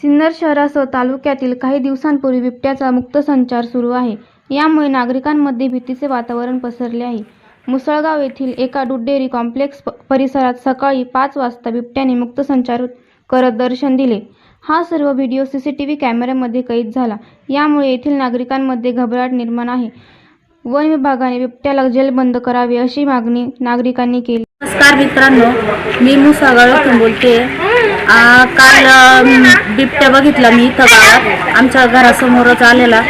सिन्नर शहरासह तालुक्यातील काही दिवसांपूर्वी बिबट्याचा मुक्त संचार सुरू आहे. यामुळे नागरिकांमध्ये भीतीचे वातावरण पसरले आहे. मुसळगाव येथील एका दूध डेअरी कॉम्प्लेक्स परिसरात सकाळी पाच वाजता बिबट्याने मुक्त संचार करत दर्शन दिले. हा सर्व video C C T V कॅमेऱ्यामध्ये कैद झाला. यामुळे येथील नागरिकांमध्ये घबराट निर्माण आहे. वन विभागाने बिबट्याला जेलबंद करावे अशी मागणी नागरिकांनी केली. नमस्कार मित्रांनो मी मुसागाळ बोलते काल बिबट्या बघितला मी इथं गावात. आमच्या घरासमोरच आलेला.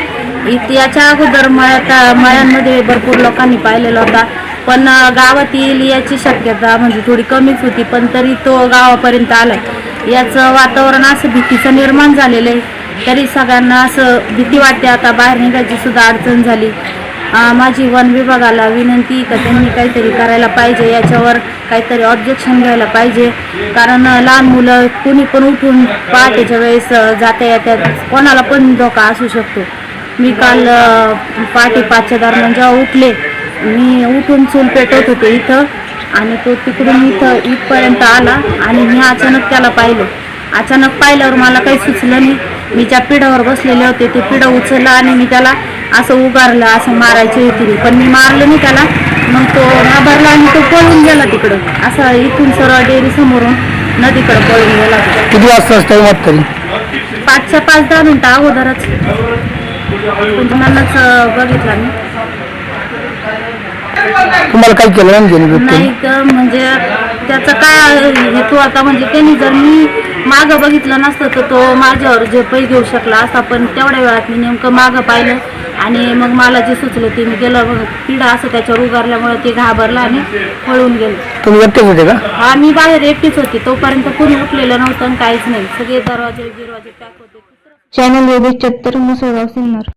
इत- याच्या अगोदर मळ्यात मळ्यांमध्ये भरपूर लोकांनी पाहिलेला होता. पण गावात येईल याची शक्यता म्हणजे थोडी कमीच होती पण तरी तो गावापर्यंत आलाय. याचं वातावरण असं भीतीचं निर्माण झालेलं आहे. तरी सगळ्यांना असं भीती वाटते. आता बाहेर निघायची सुद्धा अडचण झाली. माझी वन विभागाला विनंती का त्यांनी काहीतरी करायला पाहिजे याच्यावर काहीतरी ऑब्जेक्शन घ्यायला पाहिजे. कारण लहान मुलं कुणी पण उठून पहाटेच्या वेळेस जाता येतात. कोणाला पण धोका असू शकतो. मी काल पहाटे पाचच्या दरम्यान जेव्हा उठले मी उठून चूल पेटवत होते इथं आणि तो तिकडून इथं इथपर्यंत आला आणि मी अचानक त्याला पाहिलं. अचानक पाहिल्यावर मला काही सुचलं नाही. मी ज्या पिढावर बसलेले होते ते पिढं उचललं आणि मी त्याला असं उगारलं असं मारायचे होते पण मी मारलं नाही त्याला. मग तो घाबरला आणि तो पळून गेला तिकडं. असं इथून सरळ डेअरी समोरून नदीकडे पळून गेला. किती वाजता असतं वाट तरी? पाचच्या पाच दहा मिनिटं अगोदरच. तुम्हालाच बघितला मी. तुम्हाला काय केलं नाही तर म्हणजे त्याचा काय हेतू आता म्हणजे त्यांनी जर मी मागं बघितलं नसतं तर तो माझ्यावर जे पै घेऊ शकला असता पण तेवढ्या वेळात मी नेमकं मागं पाहिलं आणि मग मला जे सुचलं ते मी गेलं. बघ पिढा असं त्याच्यावर उगारल्यामुळे ते घाबरला आणि पळून गेलं. तुम्ही एकटेच होते का? हा मी बाहेर एकटीच होती. तोपर्यंत कोणी उठलेलं नव्हतं आणि काहीच नाही. सगळे दरवाजे गिरवाजे पॅक होते. चॅनल चत्तर मुसळगाव सिन्नर